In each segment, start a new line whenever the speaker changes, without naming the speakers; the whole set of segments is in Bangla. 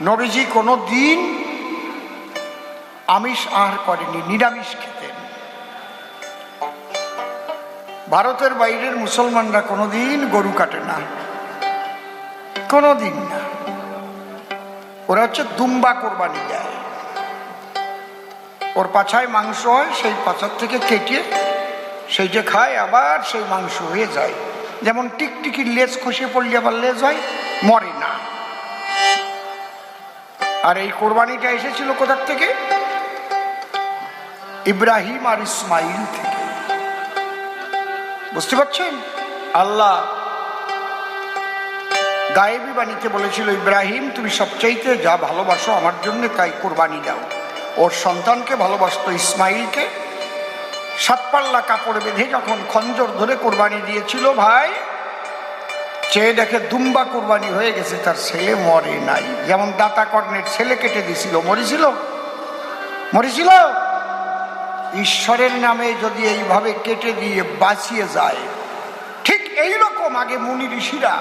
নবীজি কোনো দিন আমিষ আহার করেনি নিরামিষ খেতেন। ভারতের বাইরের মুসলমানরা কোনোদিন গরু কাটে না। কোনোদিন না। ওরা হচ্ছে দুম্বা কোরবানি দেয়। ওর পাছায় মাংস হয়, সেই পাছার থেকে কেটে সেইটা খায়, আবার সেই মাংস হয়ে যায়। যেমন টিকটিকির লেজ খসে পড়লে আবার লেজ হয়, মরে না। আর এই কোরবানিটা এসেছিল কোথার থেকে? ইব্রাহিম আর ইসমাইল থেকে। বুঝতে পারছেন? আল্লাহ গায়েবী বাণীতে বলেছিল, ইব্রাহিম, তুমি সবচাইতে যা ভালোবাসো আমার জন্য তাই কোরবানি দাও। ওর সন্তানকে ভালোবাসতো ইসমাইলকে। সাতপাল্লা কাপড় বেঁধে যখন খঞ্জর ধরে কোরবানি দিয়েছিল, ভাই চেয়ে দেখে দুম্বা কোরবানি হয়ে গেছে, তার ছেলে মরে নাই। যেমন দাতা কর্ণের ছেলে কেটে দিছিল, মরেছিল? মরেছিল? ঈশ্বরের নামে যদি এইভাবে কেটে দিয়ে বাঁচিয়ে যায়, ঠিক এই রকম আগে মুনি ঋষিরা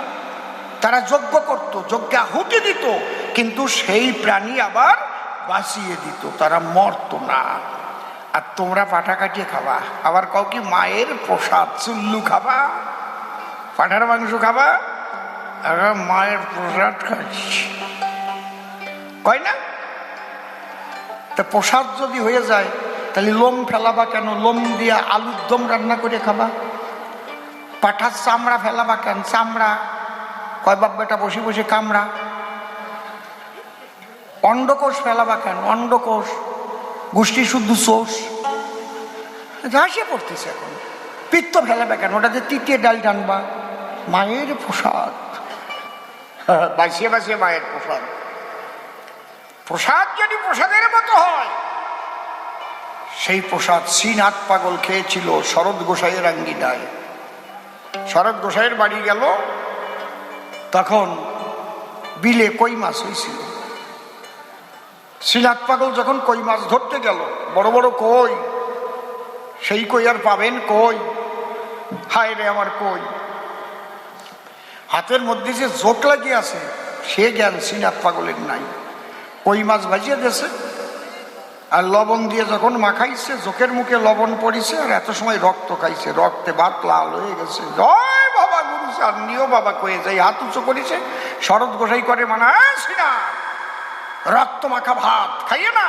তারা যজ্ঞ করত, যজ্ঞে আহুতি দিত, কিন্তু সেই প্রাণী আবার বাঁচিয়ে দিত, তারা মরতো না। আর তোমরা পাঠা কাটিয়ে খাবা, আবার কাউ কি মায়ের প্রসাদ, চুল্লু খাবা। পাঠার মাংস খাবা? আর মায়ের প্রসাদ খাচ্ছি। কয় না? তা প্রসাদ যদি হয়ে যায়, তাহলে লোম ফেলাবা কেন? লোম দিয়া আলুর দম রান্না করে খাবা। পাঠার চামড়া ফেলাবা কেন? চামড়া। কয় বাপ বেটা, বসে বসে কামড়া। অন্ডকোষ ফেলাবা কেন? অন্ডকোষ। গোষ্ঠী শুদ্ধ সোষ হাসিয়ে পড়তেছে এখন। পিত্ত ফেলাবে কেন? ওটাতে তৃতীয় ডাল টানবা। মায়ের প্রসাদ। বাঁচিয়ে বাঁচিয়ে মায়ের প্রসাদ। প্রসাদ যদি প্রসাদের মতো হয়, সেই প্রসাদ শ্রীনাথ পাগল খেয়েছিল শরৎ গোসাইয়ের আঙ্গিনায়। শরৎ গোসাইয়ের বাড়ি গেল, তখন বিলে কই মাছ হয়েছিল? শ্রীনাথ পাগল যখন কই মাছ ধরতে গেল, বড় বড় কই, সেই কই আর পাবেন কই? হায় রে আমার কই? হাতের মধ্যে যে জোক লাগিয়ে আছে, সে জ্ঞান শ্রীনাথ পাগলের নাই। কই মাছ ভাজিয়ে দিয়েছে। আর লবণ দিয়ে যখন মাখাইছে জোকের মুখে লবণ পড়িছে, আর এত সময় রক্ত খাইছে। রক্তে ভাত লাল হয়ে গেছে। জয় বাবা গুরু চান নিও বাবা কয়ে যাই। হাত উঁচু করেছে। শরৎ গোসাই করে মানা শ্রীনাথ রক্ত মাখা ভাত, খাইয়ে না।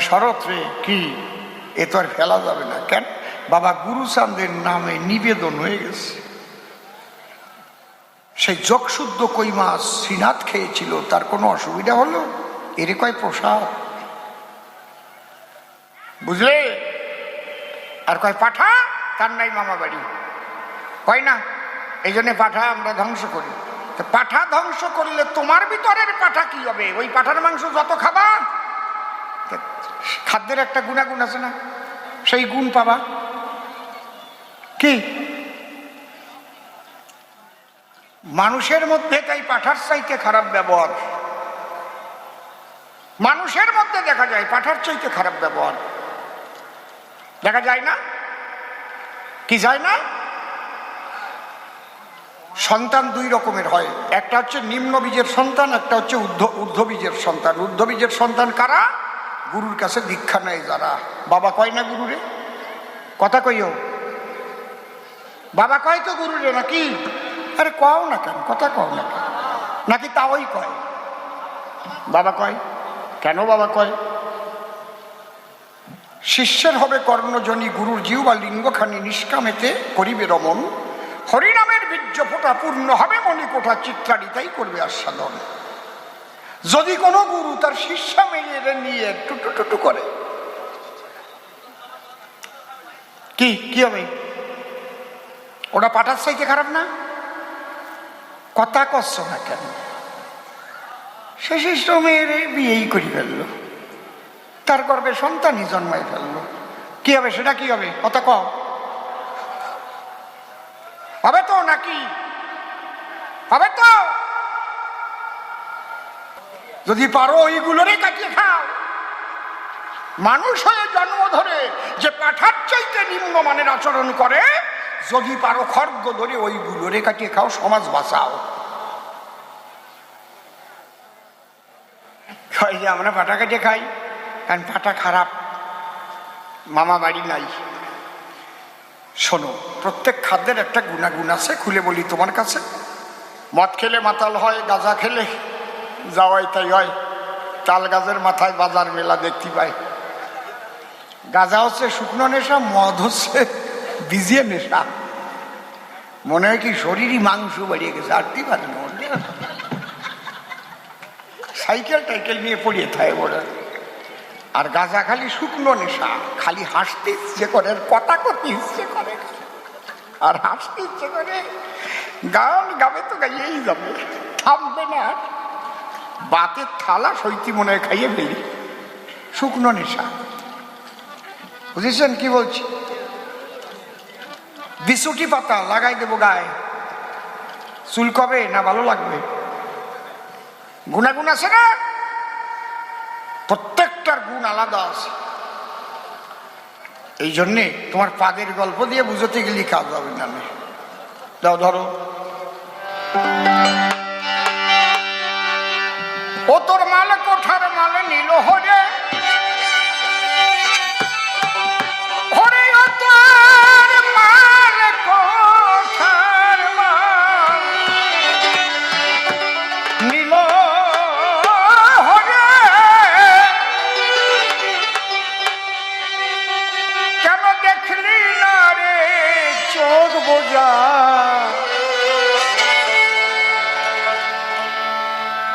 শরৎ রে, কি? এ তো আর ফেলা যাবে না। কেন? বাবা গুরুচাঁদের নামে নিবেদন হয়ে গেছে। সেই যোগশুদ্ধ কই মাছ শ্রীনাথ খেয়েছিল, তার কোনো অসুবিধা হলো? এরে কয় প্রসাদ? বুঝলে? আর কয় পাঠা? তার নাই মামা বাড়ি। কয় না? এই জন্যে পাঠা আমরা ধ্বংস করি। পাঠা ধ্বংস করলে তোমার ভিতরের পাঠা কি হবে? ওই পাঠার মাংস যত খাবা খাদ্যের একটা গুণাগুণ আছে না? সেই গুণ পাবা। কি? মানুষের মধ্যে তাই পাঠার চাইতে খারাপ ব্যবহার। মানুষের মধ্যে দেখা যায় পাঠার চাইতে খারাপ ব্যবহার। দেখা যায় না? কি যায় না? সন্তান দুই রকমের হয়। একটা হচ্ছে নিম্ন বীজের সন্তান, একটা হচ্ছে ঊর্ধ্ব ঊর্ধ্ব বীজের সন্তান। ঊর্ধ্ব বীজের সন্তান কারা? গুরুর কাছে দীক্ষা নেয় যারা। বাবা কয় না গুরুরে? কথা কইও। বাবা কয় তো গুরুরে নাকি? আরে কও না কেন? কথা কও না নাকি তাওই কয়? বাবা কয়, কেন বাবা কয়? শিষ্যের হবে কর্ণজনী গুরুর জিউ বা লিঙ্গখানি নিষ্কামেতে করিবে রমন হরিনামের বীর্য ফোটা পূর্ণ হবে মনে মণিকোঠা চিত্রারিতাই করবে আস্বাদন। যদি কোনো গুরু তার শিষ্যা মেয়ের নিয়ে টুটু টুটু করে। কি কি হবে ওটা পাঠার চাইতে খারাপ না? কথা কষ্ট না কেন? সে শিষ্য মেয়ের বিয়েই করি ফেলল। তার গর্বে সন্তানই জন্মাই ফেলল। কি হবে, সেটা কি হবে? কথা কম হবে তো নাকি? হবে তো? যদি পারো, ওইগুলোরে কাটিয়ে খাও। মানুষ হয়ে জন্ম ধরে যে পাঠার চাইতে নিম্নমানের আচরণ করে, যদি পারো খর্গ ধরে ওইগুলোরে কাটিয়ে খাও, সমাজ বাঁচাও। যে আমরা পাটা কেটে খাই, কারণ পাটা খারাপ। মামা বাড়ি নাই। শোনো, প্রত্যেক খাদ্যের একটা গুণাগুণ আছে, খুলে বলি তোমার কাছে। মদ খেলে মাতাল হয়, গাঁজা খেলে যাওয়াই তাই হয়। তাল গাছের মাথায় বাজার মেলা দেখতে পাই। গাঁজা হচ্ছে শুকনো নেশা, মদ হচ্ছে ভিজিয়ে নেশা। মনে হয় কি শরীরই মাংস বাড়িয়ে গেছে আটটি পারে না। সাইকেল টাইকেল নিয়ে পড়িয়ে থাকে বলে আর গাঁজা খালি শুকনো নেশা, খালি হাসতে ইচ্ছে করে কথা করতে ইচ্ছে করে। আর হাসতে ইচ্ছে করে, গান গাবে তো গাইয়েই যাবে, থামবে না। বাতের থালা সইতি মনে খাইয়ে ফেলি। শুকনো নেশা। বুঝেছেন কি বলছি? বিশুটি পাতা লাগাই দেবো গায়ে। চুল কবে না ভালো লাগবে? গুণাগুণ আছে না? প্রত্যেকটার গুণ আলাদা আছে। এই জন্যে তোমার পাদের গল্প দিয়ে বুঝতে গেলে কাজ হবে না। দাও ধরো। ও তোর মালে কোঠার মালে নিল হরে।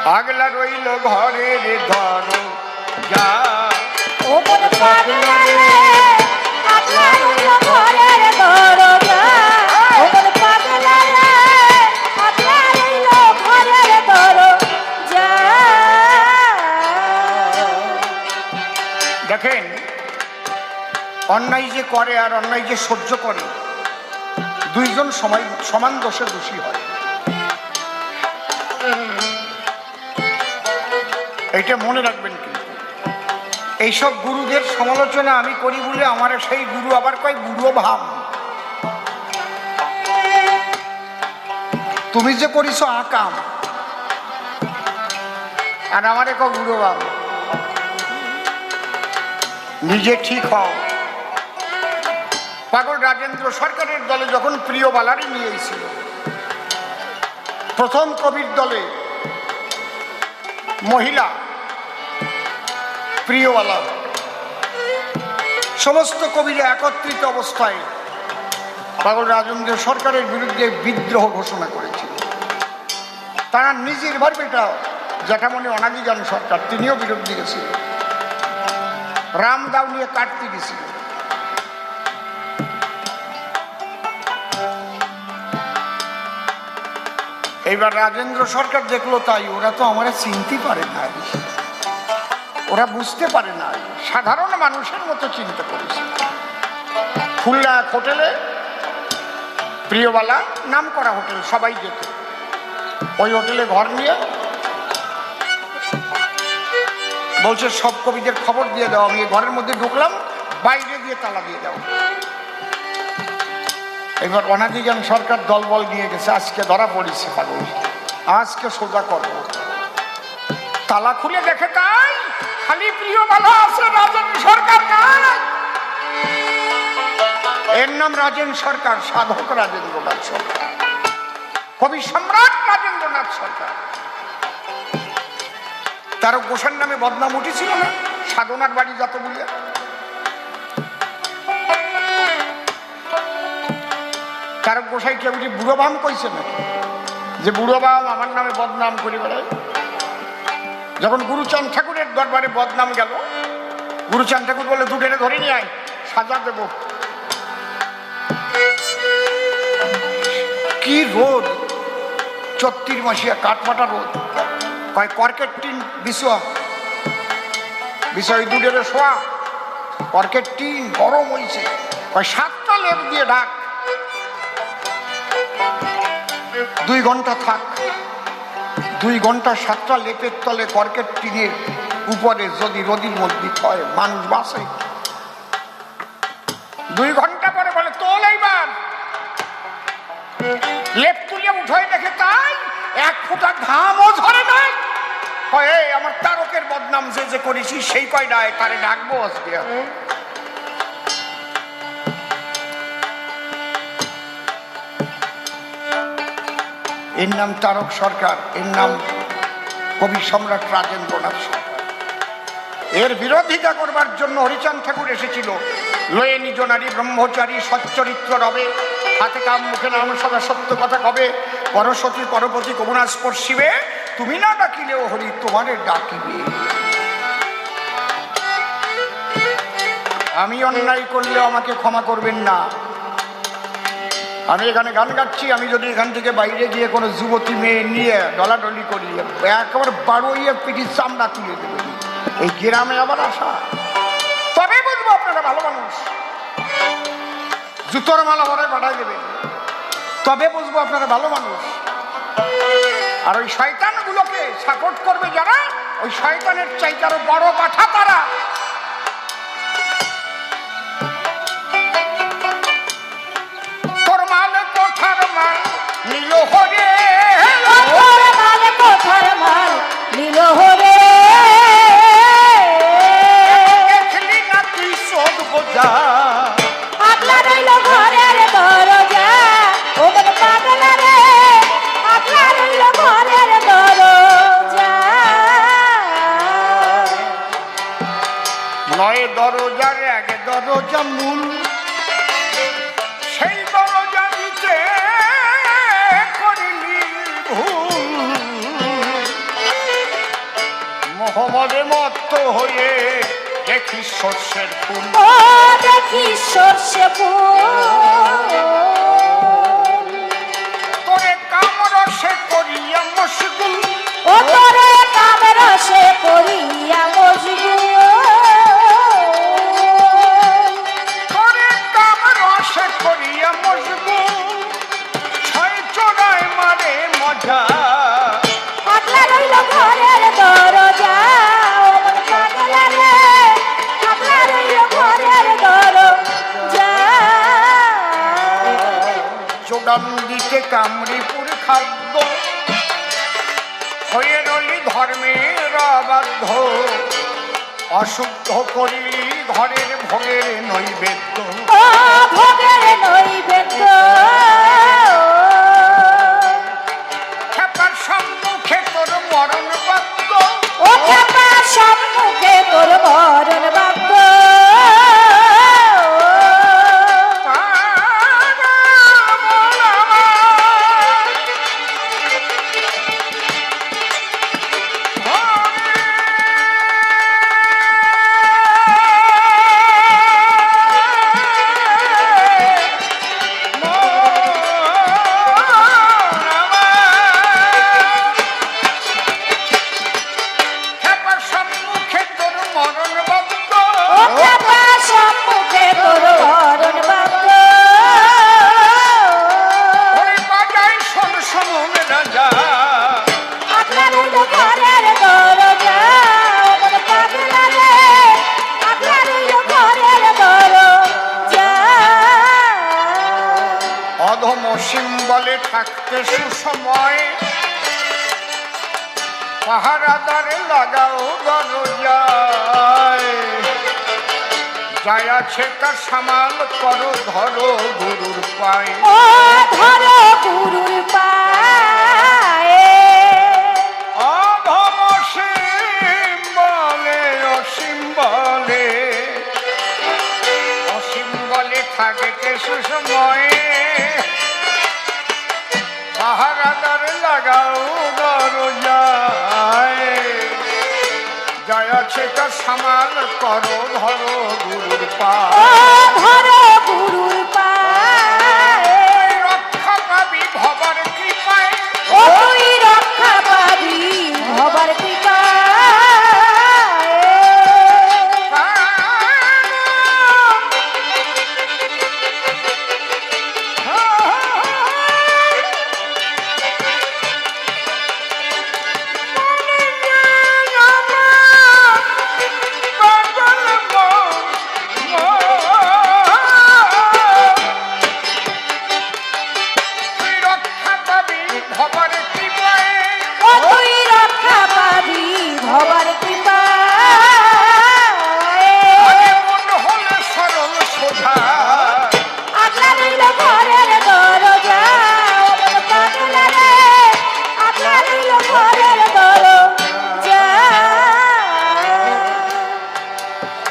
পাগলা রে আপনার হলো ঘরের দরজা
দেখেন অন্যায় যে করে আর অন্যায় যে সহ্য করে দুইজন সময় সমান দোষে দোষী হয়। এইটা মনে রাখবেন কিন্তু এইসব গুরুদের সমালোচনা আমি করি বলে আমার সেই গুরু আবার কয়? গুরু ভাব। তুমি যে করিস আকাম, আর আমারে ক গুরু ভাব। নিজে ঠিক হও। পাগল রাজেন্দ্র সরকারের দলে যখন প্রিয় বালারি নিয়ে এসেছিল, প্রথম কবির দলে মহিলা প্রিয়বালা সমস্ত কবিরা একত্রিত অবস্থায় পাগল রাজেন্দ্র সরকারের বিরুদ্ধে বিদ্রোহ ঘোষণা করেছিল। তারা নিজের ভার্বেটা জ্যাঠামণি অনাদিজান সরকার, তিনিও বিরুদ্ধে গেছিলেন রাম দাও নিয়ে কাটতে গেছিল। এইবার রাজেন্দ্র সরকার দেখল তাই, ওরা তো আমার চিনতে পারে না। ওরা বুঝতে পারে না, সাধারণ মানুষের মতো চিন্তা করেছে। খুলনা হোটেলে প্রিয়বালা নাম করা হোটেল, সবাই যেত। ওই হোটেলে ঘর নিয়ে বলছে, সব কবিদের খবর দিয়ে দাও, আমি ঘরের মধ্যে ঢুকলাম, বাইরে দিয়ে তালা দিয়ে দাও। এবার অনাদিজান সরকার দলবল নিয়ে গেছে, আজকে ধরা পড়েছে পাগল। আজকে সোজা করব। তালা খুলে দেখে তাই খালি প্রিয় ভালো আছে, রাজেন সরকার এর নাম রাজেন সরকার, সাধক রাজেন্দ্রনাথ সরকার। কবি সম্রাট রাজেন্দ্রনাথ সরকার। তারও গোসার নামে বদনাম উঠেছিল না? সাধনার বাড়ি যত বলিয়া। তার গোসাই কেউ বুড়ো বাম কইছে না যে বুড়ো বাম আমার নামে বদনাম করে বেড়ায়। যখন গুরুচাঁদ ঠাকুরের দরবারে বদনাম গেল, গুরুচাঁদ ঠাকুর বলে দুটেরে ধরে নিয়ে আয়, সাজা দেব। কি রোদ চত্রিশ মাসিয়া, কাঠমাটা রোদ। কয় কর্কেট টিন বিষয় বিষয় দুটেরে শোয়া কর্কেট টিন গরম হয়েছে কয়, সাতটা লেপ দিয়ে ডাক দুই ঘণ্টা থাক। দুই ঘণ্টা সাতটা লেপের তলে কর্কেট টিনের উপরে যদি রদির মধ্যে হয়, মানুষ বাসে দুই ঘণ্টা পরে বলে, তোল এইবার। লেপ তুলে উঠে দেখে তাই এক ফোঁটা ঘামও ঝরে নাই। এই আমার তারকের বদনাম যে যে করেছি, সেই কয়টায় তারে ডাকবো আজকে? এর নাম তারক সরকার, এর নাম কবি সম্রাট রাজেন্দ্রনাথ সরকার। এর বিরোধিতা করবার জন্য হরিচাঁদ ঠাকুর এসেছিল। লয়ে নিজ নারী ব্রহ্মচারী সচ্চরিত্র রবে। হাতে কাম, মুখে নাম, সদা সত্য কথা কবে? পরশতী পরপতি কমুনা স্পর্শিবে। তুমি না ডাকিলেও হরি, তোমারে ডাকিবে। আমি অন্যায় করলেও আমাকে ক্ষমা করবেন না। আমি এখানে গান গাচ্ছি, আমি যদি এখান থেকে বাইরে গিয়ে কোনো যুবতী মেয়ে নিয়ে ডলাডলি করি, একেবারে বারোইয়ে পিঠির চামড়া তুলে দেবেন এই গ্রামে আবার আসা। তবে বলব আপনারা ভালো মানুষ। জুতোর মালা ভরায় পাঠাই দেবেন। তবে বুঝব আপনারা ভালো মানুষ। আর ওই শয়তানগুলোকে সাপোর্ট করবে যারা, ওই শয়তানের চাইতে আরও বড় পাঠা তোর। নীল দিতে কামড়িপুর খাদ্য। হয়ে রলি ধর্মের অবাধ্য। অশুদ্ধ করিলি ঘরের ভোগের নৈবেদ্য।
ভোগের নৈবেদ্য।
খেপার সম্মুখে তোর মরণ
ও সম্মুখে তোর মরণ বাক্য।
থাকতে সুসময় পাহারাদারে লাগাও দরজায়। যাই আছে তার সামাল করো ধরো গুরুর পায়।
ধরো গুরুর পায়ে।
অধম সিম্বলে অসীম বলে। অসীম বলে থাকতে সুসময়ে পাহারাদার লাগাও দরজায় জয় আছে তার সামাল করো ধরো গুরুর পা
ধরো গুরুর পায়ে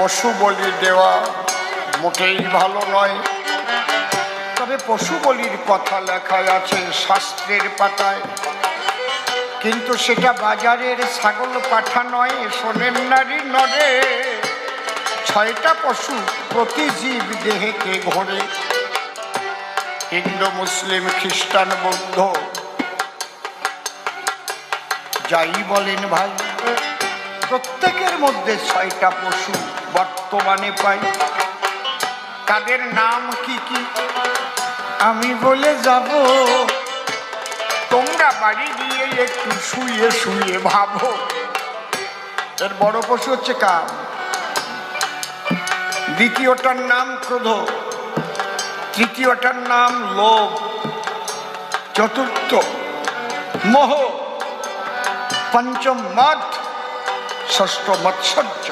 পশু বলি দেওয়া মোটেই ভালো নয়। তবে পশু বলির কথা লেখা আছে শাস্ত্রের পাতায়। কিন্তু সেটা বাজারের ছাগল পাঠা নয়, শোনেন নারী নরে। ছয়টা পশু প্রতি জীব দেহেতে ঘোরে হিন্দু, মুসলিম, খ্রিস্টান, বৌদ্ধ। যাই বলেন ভাই। প্রত্যেকের মধ্যে ছয়টা পশু বর্তমানে পাই। তাদের নাম কি কি? আমি বলে যাব, তোমরা বাড়ি গিয়ে একটু শুয়ে শুয়ে ভাবো। এর বড় পশু হচ্ছে কাম দ্বিতীয়টার নাম ক্রোধ, তৃতীয়টার নাম লোভ, চতুর্থ মোহ, পঞ্চম মদ ষষ্ঠ মৎসর্য।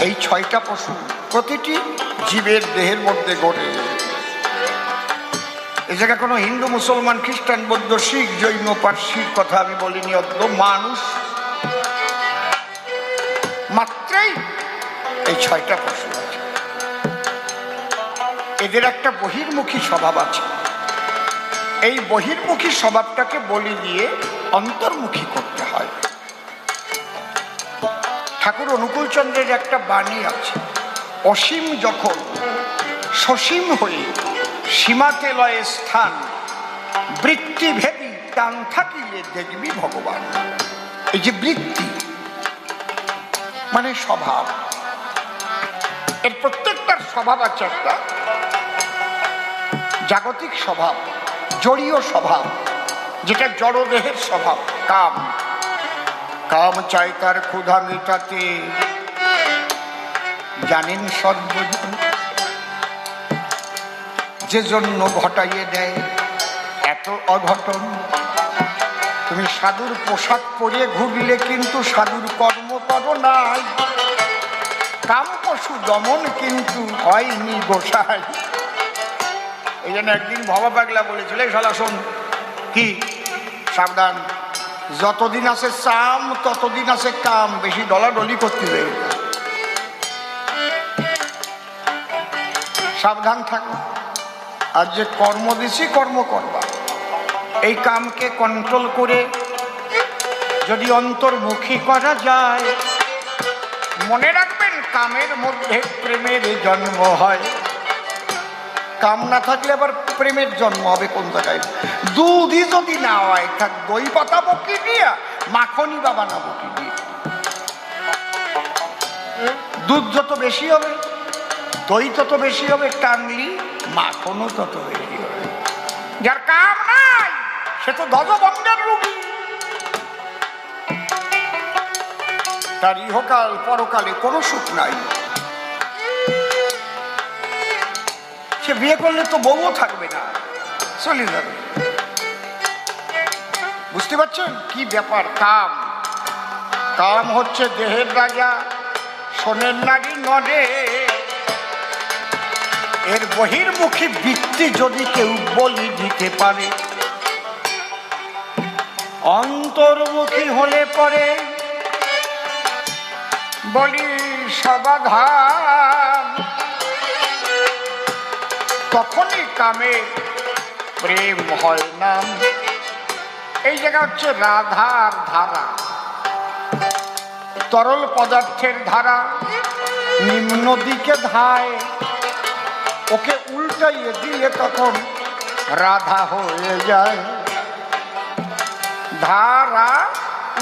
এই ছয়টা পশু প্রতিটি জীবের দেহের মধ্যে গড়ে। এ জায়গায় কোনো হিন্দু, মুসলমান, খ্রিস্টান, বৌদ্ধ, শিখ, জৈন, পার্সির কথা আমি বলিনি অদ্য মানুষ মাত্রই এই ছয়টা পশু আছে। এদের একটা বহির্মুখী স্বভাব আছে। এই বহির্মুখী স্বভাবটাকে বলি দিয়ে অন্তর্মুখী করতে হয়। ঠাকুর অনুকূলচন্দ্রের একটা বাণী আছে। অসীম যখন সসীম হয়ে সীমাতে লয়ে স্থান বৃত্তিভেদী টান থাকিলে দেখবি ভগবান। এই যে বৃত্তি মানে স্বভাব। এর প্রত্যেকটার স্বভাব আছে একটা। জাগতিক স্বভাব, জড়ীয় স্বভাব, যেটা জড়দেহের স্বভাব, কাম। কাম চাই তার ক্ষুধা মেটাতে। জানেন সর্বজন যে জন্য ঘটাইয়ে দেয় এত অঘটন। তুমি সাধুর পোশাক পরে ঘুরলে কিন্তু সাধুর কর্ম করো নাই। কাম পশু দমন কিন্তু হয়নি গোসাই। এই জন্য একদিন ভবা পাগলা বলেছিল, এই শালা শোন, কি? সাবধান। যতদিন আছে চাম, ততদিন আছে কাম। বেশি ডলাডলি করতে দেবে সাবধান থাকো। আর যে কর্ম দিছি, কর্ম করবা। এই কামকে কন্ট্রোল করে যদি অন্তর্মুখী করা যায়, মনে রাখবেন কামের মধ্যে প্রেমের জন্ম হয়। কাম না থাকলে আবার প্রেমের জন্ম হবে কোন জায়গায়? দুধই যদি না হয় থাক দই পাতাবো কি দিয়া মাখনই বা বানাবো কি দিয়ে। দুধ যত বেশি হবে, দই তত বেশি হবে টানলি মাখনও তত বেশি হবে। যার কাম নাই, সে তো দজবন্ধের রুগী তার ইহকাল, পরকালে কোনো সুখ নাই। সে বিয়ে করলে তো বউও থাকবে না, চলে যাবে। বুঝতে পারছেন? কি ব্যাপার? কাম। কাম হচ্ছে দেহের রাজা, সোনের নারী নদে এর বহির্মুখী বৃত্তি যদি কেউ বলি দিতে পারে, অন্তর্মুখী হলে পরে বলি সমাধান। তখনই কামে প্রেম হয় নাম। এই জায়গা হচ্ছে রাধার ধারা। তরল পদার্থের ধারা, নিম্ন দিকে ধায়। ওকে উল্টাইয়ে দিয়ে তখন রাধা হয়ে যায়। ধারা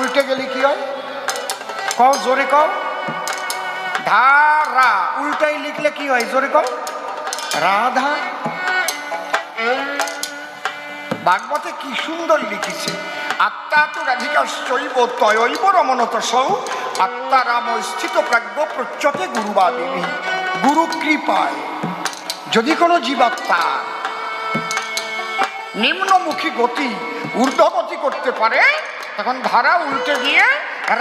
উল্টে গেলে কি হয়? কও, জোরে কও। ধারা উল্টাই লিখলে কি হয়? জোরে কও। রাধা। ভাগবতে কি সুন্দর লিখেছে। আত্মা তো রাধিকা শৈব তয়ৈব রমনত সৌ আত্মারাম স্থিত প্রাজ্ঞ প্রচ্যতে গুরুবা দেবী গুরু কৃপায়, যদি কোনো জীবাত্মা নিম্নমুখী গতি, ঊর্ধ্বগতি করতে পারে, তখন ধারা উল্টে দিয়ে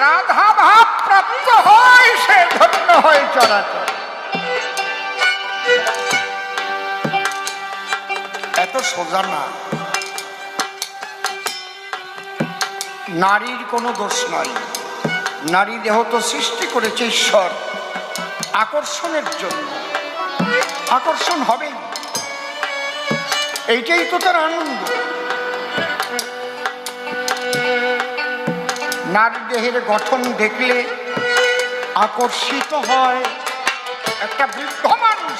রাধা ভাব প্রাপ্ত হয়, সে ধন্য হয় চরাচর এত সোজা না। নারীর কোনো দোষ নাই। নারী দেহ তো সৃষ্টি করেছে ঈশ্বর আকর্ষণের জন্য। আকর্ষণ হবেই। এইটাই তো তার আনন্দ। নারী দেহের গঠন দেখলে আকর্ষিত হয়। একটা বৃদ্ধ মানুষ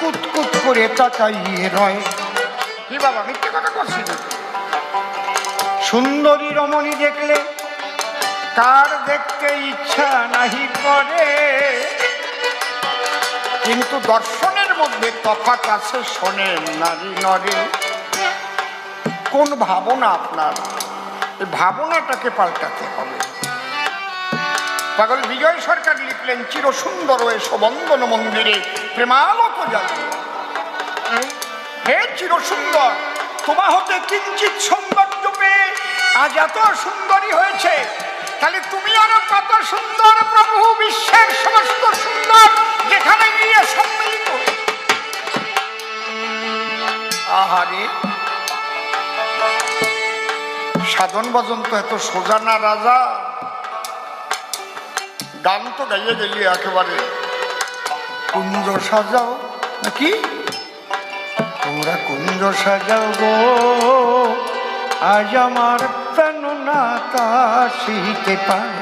কুতকুত করে তাকাইয়ে রয়। কি বাবা, মিথ্যে কথা করছি? সুন্দরী রমণী দেখলে কার দেখতে ইচ্ছা নাহি করে। কিন্তু দর্শনের মধ্যে তফাৎ আছে শোনেন নারী নরে। কোন ভাবনা আপনার? এই ভাবনাটাকে পাল্টাতে হবে। পাগল বিজয় সরকার লিখলেন চির সুন্দর এসো বন্দন মন্দিরে প্রেমালোক জাগে। হে চির সুন্দর তোমা হতে কিঞ্চিত সৌন্দর্য পেয়ে আজ এত সুন্দরী হয়েছে। তাহলে তুমি আরও কত সুন্দর প্রভু বিশ্বের সমস্ত সুন্দর যেখানে গিয়ে সম্মিলিত আহারে। সাধন ভজন তো এত সোজা না রাজা? গান তো গাইয়ে গেলি একেবারে। কুঞ্জ সাজাও। নাকি? তোমরা কুঞ্জ সাজাও গো। আজ আমার না কাশিতে পারে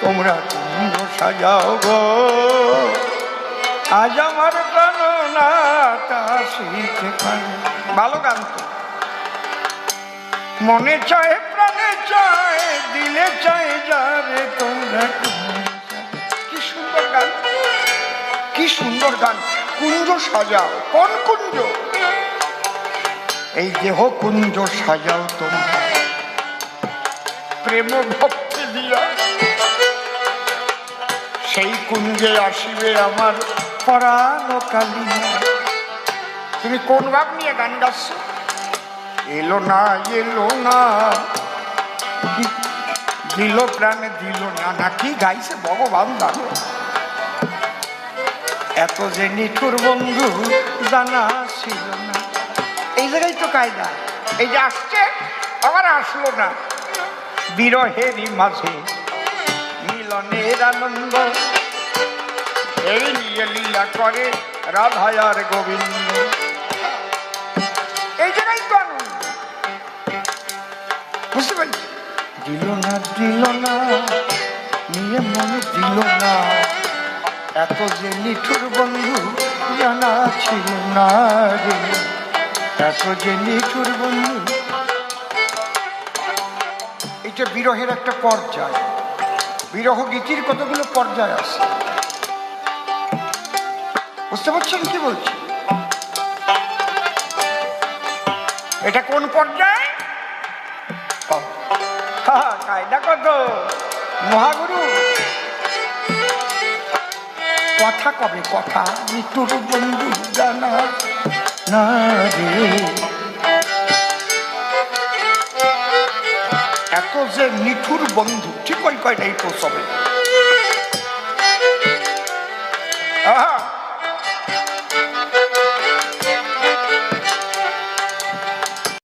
তোমরা কুঞ্জ সাজাও গো? আজ আমার প্রাণ না কাশিতে পারে ভালো গান তো। মনে চায়, প্রাণে চায়, দিলে চায়, যাবে তোমরা কি সুন্দর গান। কি সুন্দর গান। কুঞ্জ সাজাও, কোন কুঞ্জ? এই দেহ কুঞ্জ সাজাও তোমরা। প্রেম ভক্তি দিয়া। সেই কুঞ্জে আসিবে আমার পরাণ কালিয়া তুমি কোন ভাব নিয়ে গান গাচ্ছ? এলো না এলো না। দিল প্রাণে, দিল না না কি গাইছে ভগবান জানো এত যে নিঠুর বন্ধু জানা ছিল না। এই জায়গায় তো কায়দা। এই যে আসছে, আবার আসলো না। বিরহেরই মাঝে, মিলনের আনন্দ। এই লীলা করে রাধায়ার গোবিন্দ। এই জায়গায় তো দিল না দিল না, নিয়ে মনে দিল না। এত যে নিঠুর বন্ধু জানা ছিল না রে। এত যে নিঠুর বন্ধু বিরহের একটা পর্যায়। বিরহ গীতির কতগুলো পর্যায় আছে? বুঝতে পারছেন কি বলছি? এটা কোন পর্যায়? কত? মহাগুরু। কথা কবে? কথা? মৃত্যুর বন্ধু জানা না রে। এত যে নিঠুর বন্ধু ঠিক ওই কয়টাই তো সবে। আহা!